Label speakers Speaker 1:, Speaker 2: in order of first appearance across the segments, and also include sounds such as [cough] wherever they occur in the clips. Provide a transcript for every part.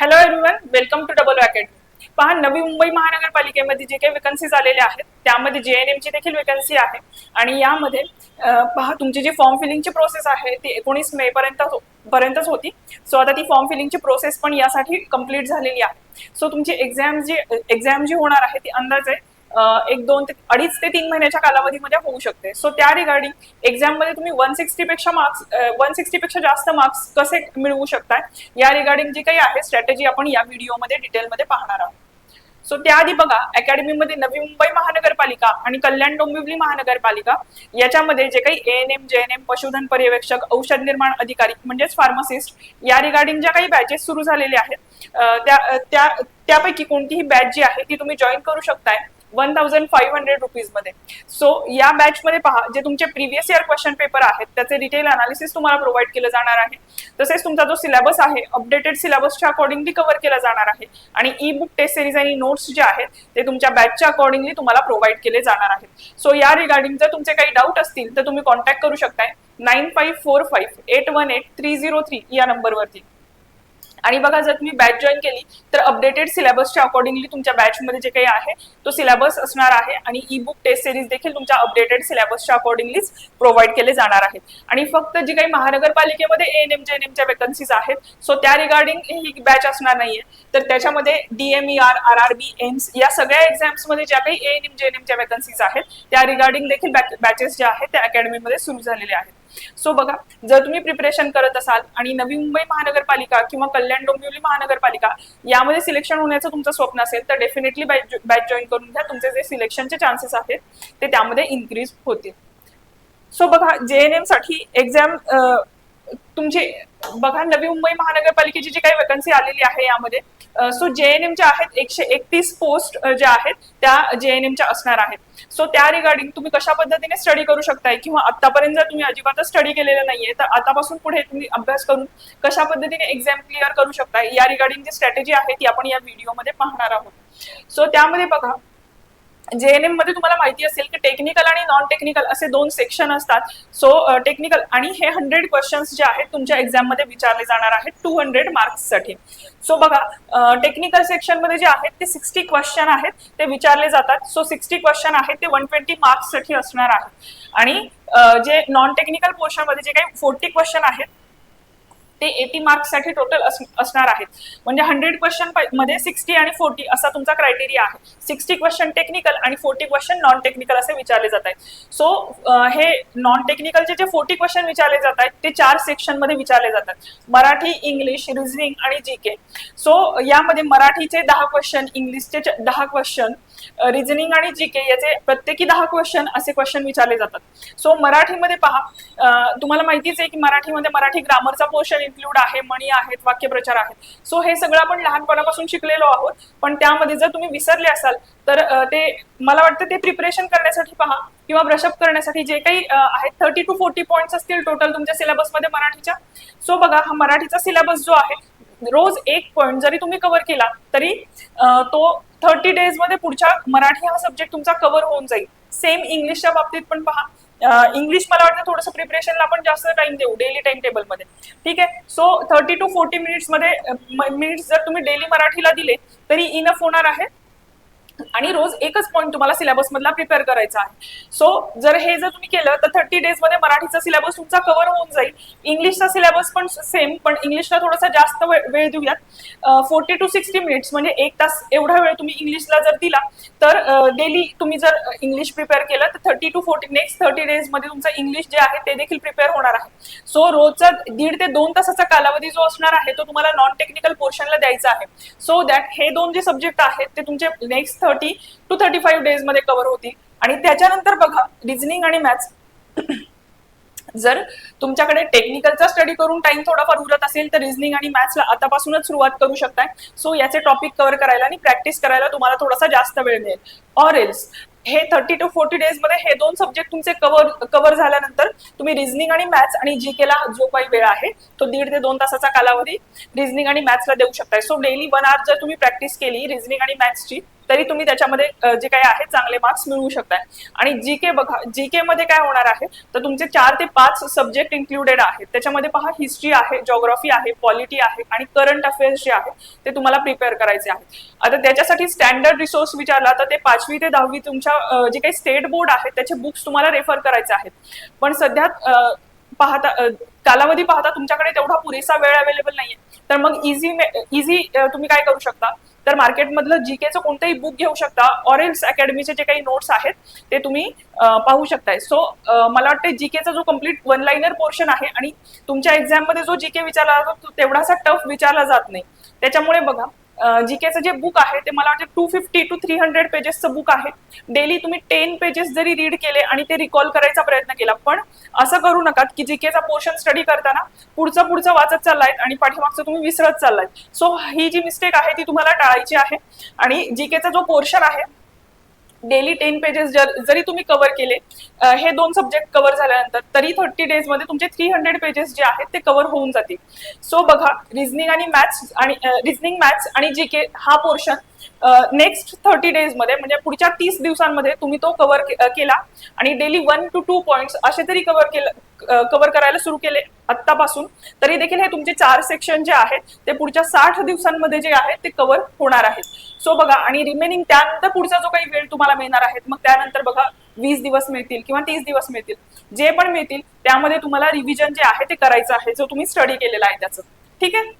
Speaker 1: Hello everyone welcome to double wicket पहा नवी मुंबई महानगरपालिकेमध्ये जे काही वेकन्सीज आलेल्या आहेत त्यामध्ये जे एन एमची देखील वेकन्सी आहे. आणि यामध्ये पहा तुमची जी फॉर्म फिलिंगची प्रोसेस आहे ती एकोणीस मे पर्यंत हो, पर्यंतच होती. सो आता ती फॉर्म फिलिंगची प्रोसेस पण यासाठी कंप्लीट झालेली आहे. सो तुमची एक्झाम जी एक्झाम जी होणार आहे ती अंदाजे आहे एक दोन ते अडीच ते तीन महिन्याच्या कालावधीमध्ये म्हणजे होऊ शकते. सो त्या रिगार्डिंग एक्झाममध्ये तुम्ही वन सिक्स्टी पेक्षा मार्क्स वन सिक्स्टी पेक्षा जास्त मार्क्स कसे मिळवू शकताय? या रिगार्डिंग जी काही आहे स्ट्रॅटेजी आपण या व्हिडिओमध्ये डिटेलमध्ये पाहणार आहोत. सो त्याआधी बघा अकॅडमीमध्ये नवी मुंबई महानगरपालिका आणि कल्याण डोंबिवली महानगरपालिका याच्यामध्ये जे काही ANM N M G N M पशुधन पर्यवेक्षक औषध निर्माण अधिकारी म्हणजेच फार्मासिस्ट या रिगार्डिंग ज्या काही बॅचेस सुरू झालेल्या आहेत त्या त्या त्यापैकी कोणतीही बॅच जी आहे ती तुम्ही जॉईन करू शकताय. वन थाउजंड फाईव्ह हंड्रेड रुपीजमध्ये. सो या बॅच मध्ये पहा जे तुमचे प्रिव्हियस इयर क्वेश्चन पेपर आहेत त्याचे डिटेल अनालिसिस तुम्हाला प्रोव्हाइड केलं जाणार आहे. तसेच तुमचा जो सिलेबस आहे अपडेटेड सिलेबसच्या अकॉर्डिंगली कव्हर केला जाणार आहे. आणि ई बुक टेस्ट सिरीज आणि नोट्स जे आहेत ते तुमच्या बॅचच्या अकॉर्डिंगली तुम्हाला प्रोव्हाइड केले जाणार आहेत. सो या रिगार्डिंग जर तुमचे काही डाऊट असतील तर तुम्ही कॉन्टॅक्ट करू शकताय. Nine five four five eight one eight three zero three या नंबरवरती आणि बघा जर तुम्ही बॅच जॉईन केली तर अपडेटेड सिलेबसच्या अकॉर्डिंगली तुमच्या बॅचमध्ये जे काही आहे तो सिलेबस असणार आहे आणि ई बुक टेस्ट सिरीज देखील तुमच्या अपडेटेड सिलेबसच्या अकॉर्डिंगलीच प्रोव्हाइड केले जाणार आहेत. आणि फक्त जी काही महानगरपालिकेमध्ये एन एम जे एन एमच्या वेकन्सीज आहेत सो त्या रिगार्डिंग ही बॅच असणार नाहीये. तर त्याच्यामध्ये DME R R R B AIIMS या सगळ्या एक्झाम्समध्ये ज्या काही एन एम जे एन एमच्या वेकन्सीज आहेत त्या रिगार्डिंग देखील बॅचेस ज्या आहेत त्या अकॅडमीमध्ये सुरू झालेल्या आहेत. सो बघा जर तुम्ही प्रिपरेशन करत असाल आणि नवी मुंबई महानगरपालिका किंवा कल्याण डोंबिवली महानगरपालिका यामध्ये सिलेक्शन होण्याचं तुमचं स्वप्न असेल तर डेफिनेटली बॅच जॉईन करून घ्या. तुमचे जे सिलेक्शनचे चान्सेस आहेत ते त्यामध्ये इन्क्रीज होतील. सो बघा जे एन एमसाठी एक्झाम तुमची बघा नवी मुंबई महानगरपालिकेची जी काही वेकन्सी आलेली आहे यामध्ये सो जे एन एमच्या आहेत एकशे एकतीस पोस्ट ज्या आहेत त्या जे एन एमच्या असणार आहेत. सो त्या रिगार्डिंग तुम्ही कशा पद्धतीने स्टडी करू शकताय? किंवा आतापर्यंत जर तुम्ही अजिबातच स्टडी केलेलं नाहीये तर आतापासून पुढे तुम्ही अभ्यास करून कशा पद्धतीने एक्झाम क्लिअर करू शकताय? या रिगार्डिंग जी स्ट्रॅटेजी आहे ती आपण या व्हिडिओमध्ये पाहणार आहोत. सो त्यामध्ये बघा जे एन एममध्ये तुम्हाला माहिती असेल की टेक्निकल आणि नॉन टेक्निकल असे दोन सेक्शन असतात. सो टेक्निकल आणि हे हंड्रेड क्वेश्चन्स जे आहेत तुमच्या एक्झाममध्ये विचारले जाणार आहेत टू हंड्रेड मार्क्ससाठी सो बघा टेक्निकल सेक्शनमध्ये जे आहेत ते सिक्स्टी क्वेश्चन आहेत ते विचारले जातात. सो सिक्स्टी क्वेश्चन आहेत ते वन ट्वेंटी मार्क्ससाठी असणार आहेत. आणि जे नॉन टेक्निकल पोर्शनमध्ये जे काही फोर्टी क्वेश्चन आहेत ते एटी मार्क्ससाठी टोटल असणार आहेत. म्हणजे हंड्रेड क्वेश्चनमध्ये सिक्स्टी आणि फोर्टी असा तुमचा क्रायटेरिया आहे. सिक्स्टी क्वेश्चन टेक्निकल आणि फोर्टी क्वेश्चन नॉन टेक्निकल असे विचारले जात आहेत. सो हे नॉन टेक्निकलचे जे फोर्टी क्वेश्चन विचारले जात आहेत ते चार सेक्शनमध्ये विचारले जातात मराठी इंग्लिश रिझनिंग आणि जी के सो यामध्ये मराठीचे दहा क्वेश्चन इंग्लिशचे दहा क्वेश्चन रिझनिंग आणि जी के याचे प्रत्येकी दहा क्वेश्चन असे क्वेश्चन विचारले जातात. सो मराठीमध्ये पहा तुम्हाला माहितीच आहे की मराठीमध्ये मराठी ग्रामरचा पोर्शन इन्क्लूड आहे म्हणी आहेत वाक्यप्रचार आहेत. सो हे सगळं आपण लहानपणापासून शिकलेलो आहोत. पण त्यामध्ये जर तुम्ही विसरले असाल तर ते मला वाटतं ते प्रिपरेशन करण्यासाठी पहा किंवा ब्रशअप करण्यासाठी जे काही आहेत थर्टी टू फोर्टी पॉईंट्स असतील टोटल तुमच्या सिलेबसमध्ये मराठीच्या. सो बघा हा मराठीचा सिलेबस जो आहे रोज एक पॉईंट जरी तुम्ही कव्हर केला तरी तो थर्टी डेजमध्ये पुढच्या मराठी हा सब्जेक्ट तुमचा कव्हर होऊन जाईल. सेम इंग्लिशच्या बाबतीत पण पहा. इंग्लिश मला वाटतं थोडंसं प्रिपरेशनला आपण जास्त टाइम देऊ डेली टाइम टेबलमध्ये. ठीक आहे? सो थर्टी टू फोर्टी मिनिट्समध्ये मिनिट्स जर तुम्ही डेली मराठीला दिले तरी इनफ होणार आहे. आणि रोज एकच पॉईंट तुम्हाला सिलेबस मधला प्रिपेअर करायचा आहे. सो जर हे जर तुम्ही केलं तर थर्टी डेजमध्ये मराठीचा सिलेबस तुमचा कव्हर होऊन जाईल. इंग्लिशचा सिलेबस पण सेम पण इंग्लिशला थोडासा जास्त वेळ देऊयात. फोर्टी टू सिक्स्टी मिनिट्स म्हणजे एक तास एवढा वेळ तुम्ही इंग्लिशला जर दिला तर डेली तुम्ही जर इंग्लिश प्रिपेअर केलं तर thirty to forty next thirty डेजमध्ये तुमचं इंग्लिश जे आहे ते देखील प्रिपेअर होणार आहे. सो रोजचा दीड ते दोन तासाचा कालावधी जो असणार आहे तो तुम्हाला नॉन टेक्निकल पोर्शनला द्यायचा आहे. सो दॅट हे दोन जे सब्जेक्ट आहेत ते तुमचे next thirty to thirty five डेजमध्ये cover होतील आणि त्याच्यानंतर बघा रिझनिंग आणि मॅथ्स [clears throat] जर तुमच्याकडे टेक्निकलचा स्टडी करून टाइम थोडाफार उरत असेल तर रिझनिंग आणि मॅथ्सला आतापासूनच सुरुवात करू शकताय. सो याचे टॉपिक कव्हर करायला आणि प्रॅक्टिस करायला तुम्हाला थोडासा जास्त वेळ मिळेल. ऑर एल्स हे थर्टी टू फोर्टी डेजमध्ये हे दोन सब्जेक्ट तुमचे कव्हर कव्हर झाल्यानंतर तुम्ही रिझनिंग आणि मॅथ्स आणि जी केला जो काही वेळ आहे तो दीड ते दोन तासाचा कालावधी रिझनिंग आणि मॅथ्सला देऊ शकताय. सो डेली वन आवर जर तुम्ही प्रॅक्टिस केली रिझनिंग आणि मॅथ्सची तरी तुम्ही त्याच्यामध्ये जे काही आहे चांगले मार्क्स मिळवू शकताय. आणि जी के बघा जी के मध्ये काय होणार आहे तर तुमचे चार ते पाच सब्जेक्ट इन्क्लुडेड आहेत. त्याच्यामध्ये पहा हिस्ट्री आहे जॉग्राफी आहे पॉलिटी आहे आणि करंट अफेअर्स जे आहे ते तुम्हाला प्रिपेअर करायचे आहे आता त्याच्यासाठी स्टँडर्ड रिसोर्स विचारला तर ते पाचवी ते दहावी तुमच्या जे काही स्टेट बोर्ड आहेत त्याचे बुक्स तुम्हाला रेफर करायचे आहेत. पण सध्या पाहता कालावधी पाहता तुमच्याकडे तेवढा पुरेसा वेळ अवेलेबल नाहीये. तर मग इझी इझी तुम्ही काय करू शकता? तर मार्केटमधलं जीकेचं कोणतंही बुक घेऊ शकता. ऑरेल्स अकॅडमीचे जे काही नोट्स आहेत ते तुम्ही पाहू शकताय. सो मला वाटतं जीकेचा जो कंप्लीट वन लाईनर पोर्शन आहे आणि तुमच्या एक्झाममध्ये जो जीके विचारला जातो तो तेवढासा टफ विचारला जात नाही. त्याच्यामुळे बघा जीकेचं जे बुक आहे ते मला वाटतं two fifty to three hundred पेजेसचं book आहे. डेली तुम्ही टेन पेजेस जरी रीड केले आणि ते रिकॉल करायचा प्रयत्न केला पण असं करू नका की जीकेचा पोर्शन स्टडी करताना पुढचं पुढचं वाचत चाललायत आणि पाठीमागचं तुम्ही विसरत चाललायत. सो ही जी मिस्टेक आहे ती तुम्हाला टाळायची आहे. आणि जीकेचा जो पोर्शन आहे डेली टेन पेजेस जर जरी तुम्ही कव्हर केले हे दोन सब्जेक्ट कव्हर झाल्यानंतर तरी थर्टी डेजमध्ये तुमचे थ्री हंड्रेड पेजेस जे आहेत ते कव्हर होऊन जातील. सो बघा रिझनिंग आणि मॅथ्स आणि रिझनिंग मॅथ्स आणि जी के हा पोर्शन नेक्स्ट थर्टी डेजमध्ये म्हणजे पुढच्या तीस दिवसांमध्ये तुम्ही तो कव्हर केला. आणि daily one to two points असे तरी कव्हर केलं कव्हर करायला सुरू केले आत्तापासून. तरी देखील हे तुमचे चार सेक्शन जे आहेत ते पुढच्या साठ दिवसांमध्ये जे आहेत ते कव्हर होणार आहेत. सो बघा आणि रिमेनिंग त्यानंतर पुढचा जो काही वेळ तुम्हाला मिळणार आहे मग त्यानंतर बघा वीस दिवस मिळतील किंवा तीस दिवस मिळतील. जे पण मिळतील त्यामध्ये तुम्हाला रिव्हिजन जे आहे ते करायचं आहे जो तुम्ही स्टडी केलेला आहे त्याचं. ठीक आहे?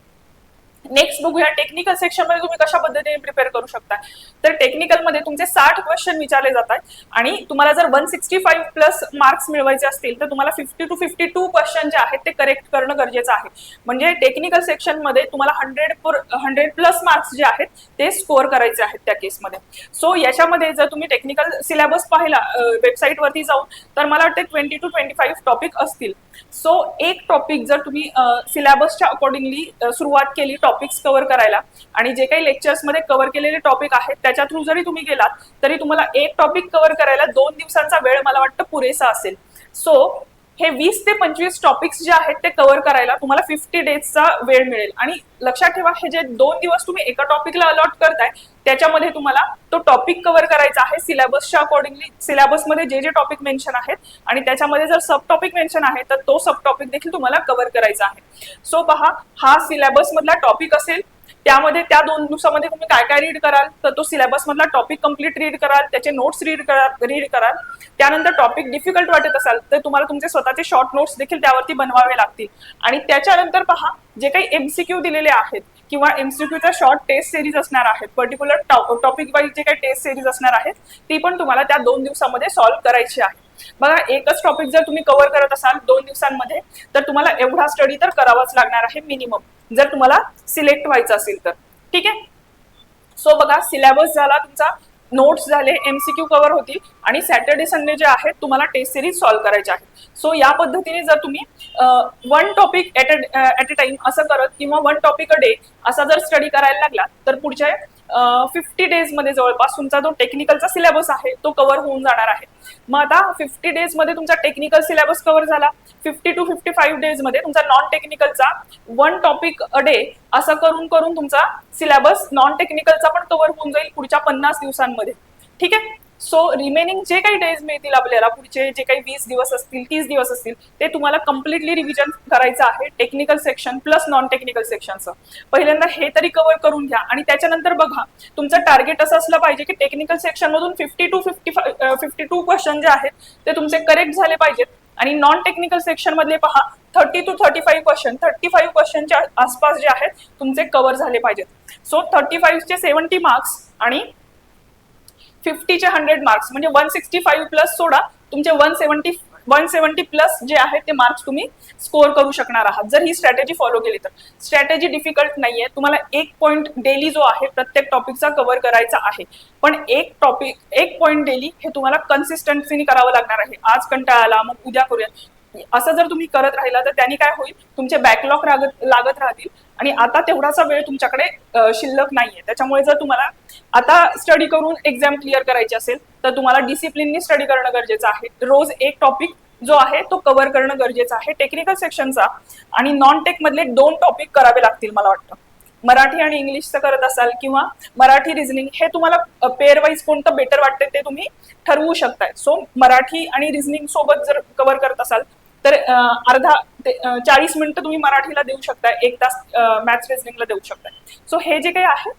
Speaker 1: नेक्स्ट बघूया टेक्निकल सेक्शनमध्ये तुम्ही कशा पद्धतीने प्रिपेअर करू शकता. तर टेक्निकलमध्ये तुमचे साठ क्वेश्चन विचारले जातात आणि तुम्हाला जर one sixty five plus marks मिळवायचे असतील तर तुम्हाला fifty two fifty two question जे आहेत ते करेक्ट करणं गरजेचं आहे. म्हणजे टेक्निकल सेक्शनमध्ये तुम्हाला हंड्रेड हंड्रेड प्लस मार्क्स जे आहेत ते स्कोअर करायचे आहेत त्या केसमध्ये सो याच्यामध्ये जर तुम्ही टेक्निकल सिलेबस पाहिला वेबसाईट वरती जाऊन तर मला वाटते twenty to twenty five topic असतील. सो एक टॉपिक जर तुम्ही सिलेबसच्या अकॉर्डिंगली सुरुवात केली टॉपिक टॉपिक्स कव्हर करायला. आणि जे काही लेक्चर्समध्ये कव्हर केलेले टॉपिक आहेत त्याच्या थ्रू जरी तुम्ही गेलात तरी तुम्हाला एक टॉपिक कव्हर करायला दोन दिवसांचा वेळ मला वाटतं पुरेसा असेल. सो हे वीस ते पंचवीस टॉपिक्स जे आहेत ते कव्हर करायला तुम्हाला फिफ्टी डेजचा वेळ मिळेल. आणि लक्षात ठेवा हे जे दोन दिवस तुम्ही एका टॉपिकला अलॉट करताय त्याच्यामध्ये तुम्हाला तो टॉपिक कव्हर करायचा आहे सिलेबसच्या अकॉर्डिंगली सिलेबसमध्ये जे जे टॉपिक मेन्शन आहेत आणि त्याच्यामध्ये जर सब टॉपिक मेन्शन आहे तर तो सब टॉपिक देखील तुम्हाला कव्हर करायचा आहे. सो पहा हा सिलेबस मधला टॉपिक असेल त्यामध्ये त्या दोन दिवसामध्ये तुम्ही काय काय रीड कराल? तर तो सिलेबस मधला टॉपिक कंप्लीट रीड कराल त्याचे नोट्स रीड कराल रीड कराल. त्यानंतर टॉपिक डिफिकल्ट वाटत असाल तर तुम्हाला तुमचे स्वतःचे शॉर्ट नोट्स देखील त्यावरती बनवावे लागतील. आणि त्याच्यानंतर पहा जे काही एमसीक्यू दिलेले आहेत किंवा एमसीक्यूचा शॉर्ट टेस्ट सिरीज असणार आहेत पर्टिक्युलर टॉपिक वाईज जे काही टेस्ट सिरीज असणार आहेत ती पण तुम्हाला त्या दोन दिवसामध्ये सॉल्व्ह करायची आहे. बघा एकच टॉपिक जर तुम्ही कव्हर करत असाल दोन दिवसांमध्ये तर तुम्हाला एवढा स्टडी तर करावाच लागणार आहे मिनिमम जर तुम्हाला सिलेक्ट व्हायचं असेल तर. ठीक आहे? सो बघा सिलेबस झाला तुमचा नोट्स झाले एमसीक्यू कव्हर होतील आणि सॅटर्डे संडे जे आहेत तुम्हाला टेस्ट सिरीज सॉल्व्ह करायचे आहेत. सो या पद्धतीने जर तुम्ही one topic at a time असं करत किंवा वन टॉपिक अ डे असा जर स्टडी करायला लागला तर पुढच्या फिफ्टी डेजमध्ये जवळपास तुमचा जो टेक्निकलचा सिलेबस आहे तो कव्हर होऊन जाणार आहे. मग आता फिफ्टी डेजमध्ये तुमचा टेक्निकल सिलेबस कव्हर झाला. फिफ्टी टू फिफ्टी फाईव्ह डेजमध्ये तुमचा नॉन टेक्निकलचा वन टॉपिक अ डे असं करून करून तुमचा सिलेबस नॉन टेक्निकलचा पण कव्हर होऊन जाईल पुढच्या पन्नास दिवसांमध्ये. ठीक आहे? सो रिमेनिंग जे काही डेज मिळतील आपल्याला पुढचे जे काही वीस दिवस असतील तीस दिवस असतील ते तुम्हाला कम्प्लिटली रिव्हिजन करायचं आहे technical section plus non technical सेक्शनचं पहिल्यांदा हे तरी कव्हर करून घ्या आणि त्याच्यानंतर बघा तुमचं टार्गेट असं असलं पाहिजे की टेक्निकल सेक्शन मधून fifty two fifty fifty two question जे आहेत ते तुमचे करेक्ट झाले पाहिजेत. आणि नॉन टेक्निकल सेक्शन मधले पहा thirty to thirty five question thirty five क्वेश्चनच्या आसपास जे आहेत तुमचे कव्हर झाले पाहिजेत. सो थर्टी फाईव्हचे सेव्हन्टी मार्क्स आणि फिफ्टीचे हंड्रेड मार्क्स म्हणजे वन सिक्स्टी फाईव्ह प्लस सोडा तुमचे one seventy one seventy plus जे आहे ते मार्क्स तुम्ही स्कोअर करू शकणार आहात. जर ही स्ट्रॅटेजी फॉलो केली तर. स्ट्रॅटेजी डिफिकल्ट नाहीये. तुम्हाला एक पॉईंट डेली जो आहे प्रत्येक टॉपिकचा कव्हर करायचा आहे. पण एक टॉपिक एक पॉईंट डेली हे तुम्हाला कन्सिस्टन्सीने करावं लागणार आहे. आज कंटाळा आला मग उद्या करूया. असं जर तुम्ही करत राहिला तर त्यांनी काय होईल? तुमचे बॅकलॉग लागत लागत राहतील. आणि आता तेवढासा वेळ तुमच्याकडे शिल्लक नाहीये. त्याच्यामुळे जर तुम्हाला आता स्टडी करून एक्झाम क्लिअर करायची असेल तर तुम्हाला डिसिप्लिननी स्टडी करणं गरजेचं आहे. रोज एक टॉपिक जो आहे तो कव्हर करणं गरजेचं आहे. टेक्निकल सेक्शनचा आणि नॉन टेक मधले दोन टॉपिक करावे लागतील मला वाटतं. मराठी आणि इंग्लिशचं करत असाल किंवा मराठी रिझनिंग हे तुम्हाला पेअर वाईज कोणतं बेटर वाटते ते तुम्ही ठरवू शकताय. सो मराठी आणि रिझनिंग सोबत जर कव्हर करत असाल तर अर्धा ते चाळीस मिनिटं तुम्ही मराठीला देऊ शकताय एक तास मॅथ्स रिझनिंगला देऊ शकताय. सो हे जे काही आहे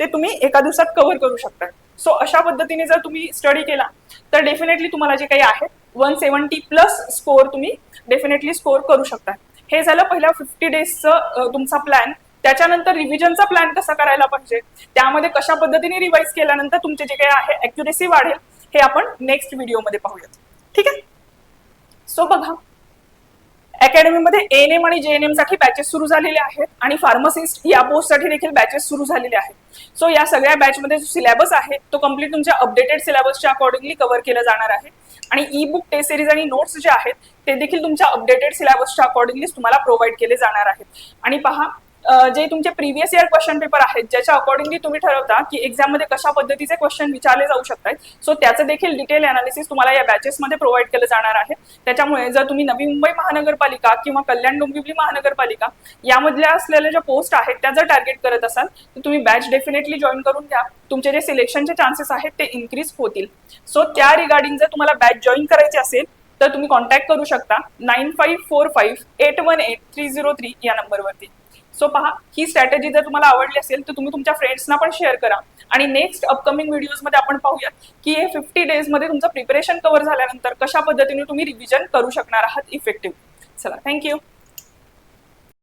Speaker 1: ते तुम्ही एका दिवसात कव्हर करू शकता सो अशा पद्धतीने जर तुम्ही स्टडी केला तर डेफिनेटली तुम्हाला जे काही आहे वन सेवन्टी प्लस स्कोअर तुम्ही डेफिनेटली स्कोअर करू शकता हे झालं पहिल्या फिफ्टी डेजचं तुमचा प्लॅन त्याच्यानंतर रिव्हिजनचा प्लॅन कसा करायला पाहिजे? त्यामध्ये कशा पद्धतीने रिवाईज केल्यानंतर तुमचे जे काही आहे ॲक्युरेसी वाढेल हे आपण नेक्स्ट व्हिडिओमध्ये पाहूयात. ठीक आहे? सो बघा. अकॅडमीमध्ये एन एम आणि जे एन एमसाठी बॅचेस सुरू झालेले आहेत आणि फार्मसिस्ट या पोस्टसाठी देखील बॅचेस सुरू झालेले आहेत. सो या सगळ्या बॅचमध्ये जो सिलेबस आहे तो कंप्लीट तुमच्या अपडेटेड सिलेबसच्या अकॉर्डिंगली कव्हर केला जाणार आहे. आणि ई बुक टेस्ट सिरीज आणि नोट्स जे आहेत ते देखील तुमच्या अपडेटेड सिलेबसच्या अकॉर्डिंगली तुम्हाला प्रोव्हाइड केले जाणार आहेत. आणि पहा जे तुमचे प्रिव्हियस इयर क्वेश्चन पेपर आहेत ज्याच्या अकॉर्डिंगली तुम्ही ठरवता की एक्झाममध्ये कशा पद्धतीचे क्वेश्चन विचारले जाऊ शकतात सो त्याचं देखील डिटेल अनालिसिस तुम्हाला या बॅचेसमध्ये प्रोव्हाइड केलं जाणार आहे. त्याच्यामुळे जर तुम्ही नवी मुंबई महानगरपालिका किंवा कल्याण डोंबिवली महानगरपालिका यामधल्या असलेल्या ज्या पोस्ट आहेत त्या जर टार्गेट करत असाल तर तुम्ही बॅच डेफिनेटली जॉईन करून घ्या. तुमचे जे सिलेक्शनचे चान्सेस आहेत ते इन्क्रीज होतील. सो त्या रिगार्डिंग जर तुम्हाला बॅच जॉईन करायची असेल तर तुम्ही कॉन्टॅक्ट करू शकता. Nine five four five eight one eight three zero three या नंबरवरती सो पहा ही स्ट्रॅटेजी जर तुम्हाला आवडली असेल तर तुम्ही तुमच्या फ्रेंड्सना पण शेअर करा. आणि नेक्स्ट अपकमिंग व्हिडिओजमध्ये आपण पाहूयात की हे फिफ्टी डेजमध्ये तुमचं प्रिपरेशन कव्हर झाल्यानंतर कशा पद्धतीने तुम्ही रिव्हिजन करू शकणार आहात इफेक्टिव्ह चला थँक्यू